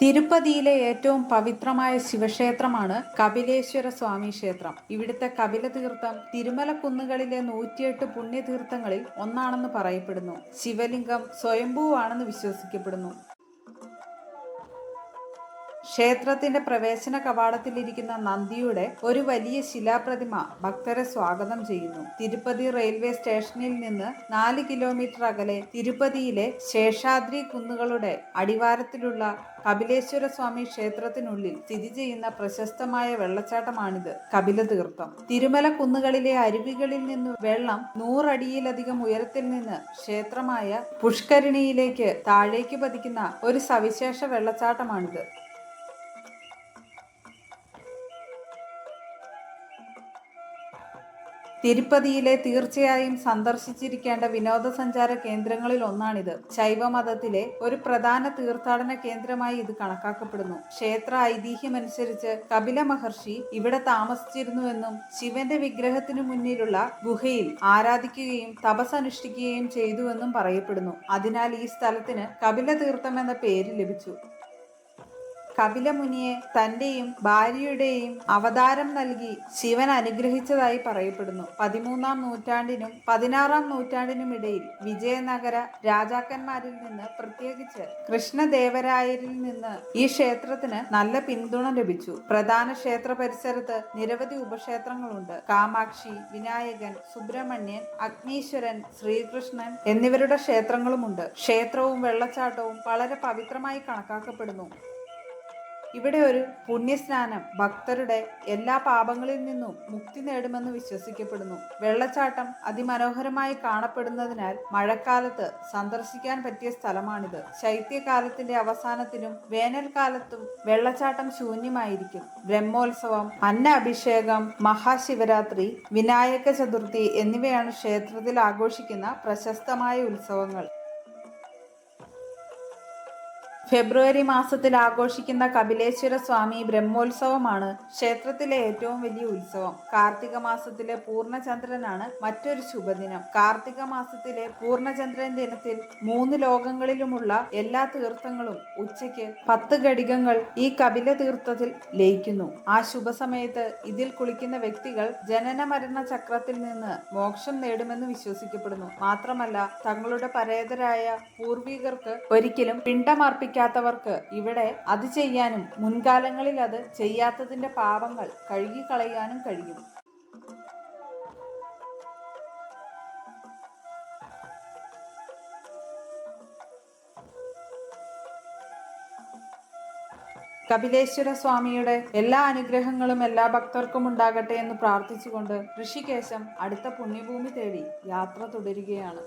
തിരുപ്പതിയിലെ ഏറ്റവും പവിത്രമായ ശിവക്ഷേത്രമാണ് കപിലേശ്വര സ്വാമി ക്ഷേത്രം. ഇവിടുത്തെ കപിലതീർത്ഥം തിരുമല കുന്നുകളിലെ നൂറ്റിയെട്ട് പുണ്യതീർത്ഥങ്ങളിൽ ഒന്നാണെന്ന് പറയപ്പെടുന്നു. ശിവലിംഗം സ്വയംഭൂവാണെന്ന് വിശ്വസിക്കപ്പെടുന്നു. ക്ഷേത്രത്തിന്റെ പ്രവേശന കവാടത്തിലിരിക്കുന്ന നന്ദിയുടെ ഒരു വലിയ ശിലാപ്രതിമ ഭക്തരെ സ്വാഗതം ചെയ്യുന്നു. തിരുപ്പതി റെയിൽവേ സ്റ്റേഷനിൽ നിന്ന് നാല് കിലോമീറ്റർ അകലെ തിരുപ്പതിയിലെ ശേഷാദ്രി കുന്നുകളുടെ അടിവാരത്തിലുള്ള കപിലേശ്വര സ്വാമി ക്ഷേത്രത്തിനുള്ളിൽ സ്ഥിതി ചെയ്യുന്ന പ്രശസ്തമായ വെള്ളച്ചാട്ടമാണിത്. കപിലതീർത്ഥം തിരുമല കുന്നുകളിലെ അരുവികളിൽ നിന്ന് വെള്ളം നൂറടിയിലധികം ഉയരത്തിൽ നിന്ന് ക്ഷേത്രമായ പുഷ്കരിണിയിലേക്ക് താഴേക്ക് പതിക്കുന്ന ഒരു സവിശേഷ വെള്ളച്ചാട്ടമാണിത്. തിരുപ്പതിയിലെ തീർച്ചയായും സന്ദർശിച്ചിരിക്കേണ്ട വിനോദസഞ്ചാര കേന്ദ്രങ്ങളിൽ ഒന്നാണിത്. ശൈവമതത്തിലെ ഒരു പ്രധാന തീർത്ഥാടന കേന്ദ്രമായി ഇത് കണക്കാക്കപ്പെടുന്നു. ക്ഷേത്ര ഐതിഹ്യമനുസരിച്ച് കപില മഹർഷി ഇവിടെ താമസിച്ചിരുന്നുവെന്നും ശിവന്റെ വിഗ്രഹത്തിനു മുന്നിലുള്ള ഗുഹയിൽ ആരാധിക്കുകയും തപസ് അനുഷ്ഠിക്കുകയും ചെയ്തുവെന്നും പറയപ്പെടുന്നു. അതിനാൽ ഈ സ്ഥലത്തിന് കപില തീർത്ഥം എന്ന പേര് ലഭിച്ചു. കപിലമുനിയെ തന്റെയും ഭാര്യയുടെയും അവതാരം നൽകി ശിവൻ അനുഗ്രഹിച്ചതായി പറയപ്പെടുന്നു. പതിമൂന്നാം നൂറ്റാണ്ടിനും പതിനാറാം നൂറ്റാണ്ടിനും ഇടയിൽ വിജയനഗര രാജാക്കന്മാരിൽ നിന്ന് പ്രത്യേകിച്ച് കൃഷ്ണദേവരായരിൽ നിന്ന് ഈ ക്ഷേത്രത്തിന് നല്ല പിന്തുണ ലഭിച്ചു. പ്രധാന ക്ഷേത്ര പരിസരത്ത് നിരവധി ഉപക്ഷേത്രങ്ങളുണ്ട്. കാമാക്ഷി വിനായകൻ സുബ്രഹ്മണ്യൻ അഗ്നീശ്വരൻ ശ്രീകൃഷ്ണൻ എന്നിവരുടെ ക്ഷേത്രങ്ങളുമുണ്ട്. ക്ഷേത്രവും വെള്ളച്ചാട്ടവും വളരെ പവിത്രമായി കണക്കാക്കപ്പെടുന്നു. ഇവിടെ ഒരു പുണ്യസ്നാനം ഭക്തരുടെ എല്ലാ പാപങ്ങളിൽ നിന്നും മുക്തി നേടുമെന്ന് വിശ്വസിക്കപ്പെടുന്നു. വെള്ളച്ചാട്ടം അതിമനോഹരമായി കാണപ്പെടുന്നതിനാൽ മഴക്കാലത്ത് സന്ദർശിക്കാൻ പറ്റിയ സ്ഥലമാണിത്. ശൈത്യകാലത്തിന്റെ അവസാനത്തിലും വേനൽക്കാലത്തും വെള്ളച്ചാട്ടം ശൂന്യമായിരിക്കും. ബ്രഹ്മോത്സവം അന്ന അഭിഷേകം മഹാശിവരാത്രി വിനായക ചതുർത്ഥി എന്നിവയാണ് ക്ഷേത്രത്തിൽ ആഘോഷിക്കുന്ന പ്രശസ്തമായ ഉത്സവങ്ങൾ. ഫെബ്രുവരി മാസത്തിൽ ആഘോഷിക്കുന്ന കപിലേശ്വര സ്വാമി ബ്രഹ്മോത്സവമാണ് ക്ഷേത്രത്തിലെ ഏറ്റവും വലിയ ഉത്സവം. കാർത്തിക മാസത്തിലെ പൂർണചന്ദ്രനാണ് മറ്റൊരു ശുഭദിനം. കാർത്തിക മാസത്തിലെ പൂർണചന്ദ്രൻ ദിനത്തിൽ മൂന്ന് ലോകങ്ങളിലുമുള്ള എല്ലാ തീർത്ഥങ്ങളും ഉച്ചയ്ക്ക് പത്ത് ഘടികങ്ങൾ ഈ കപില തീർത്ഥത്തിൽ ലയിക്കുന്നു. ആ ശുഭസമയത്ത് ഇതിൽ കുളിക്കുന്ന വ്യക്തികൾ ജനന മരണ ചക്രത്തിൽ നിന്ന് മോക്ഷം നേടുമെന്ന് വിശ്വസിക്കപ്പെടുന്നു. മാത്രമല്ല തങ്ങളുടെ പരേതരായ പൂർവികർക്ക് ഒരിക്കലും പിണ്ടമർപ്പിക്കാത്തവർക്ക് ഇവിടെ അത് ചെയ്യാനും മുൻകാലങ്ങളിൽ അത് ചെയ്യാത്തതിന്റെ പാപങ്ങൾ കഴുകിക്കളയാനും കഴിയും. കപിലേശ്വര സ്വാമിയുടെ എല്ലാ അനുഗ്രഹങ്ങളും എല്ലാ ഭക്തർക്കും ഉണ്ടാകട്ടെ എന്ന് പ്രാർത്ഥിച്ചുകൊണ്ട് ഋഷികേശം അടുത്ത പുണ്യഭൂമി തേടി യാത്ര തുടരുകയാണ്.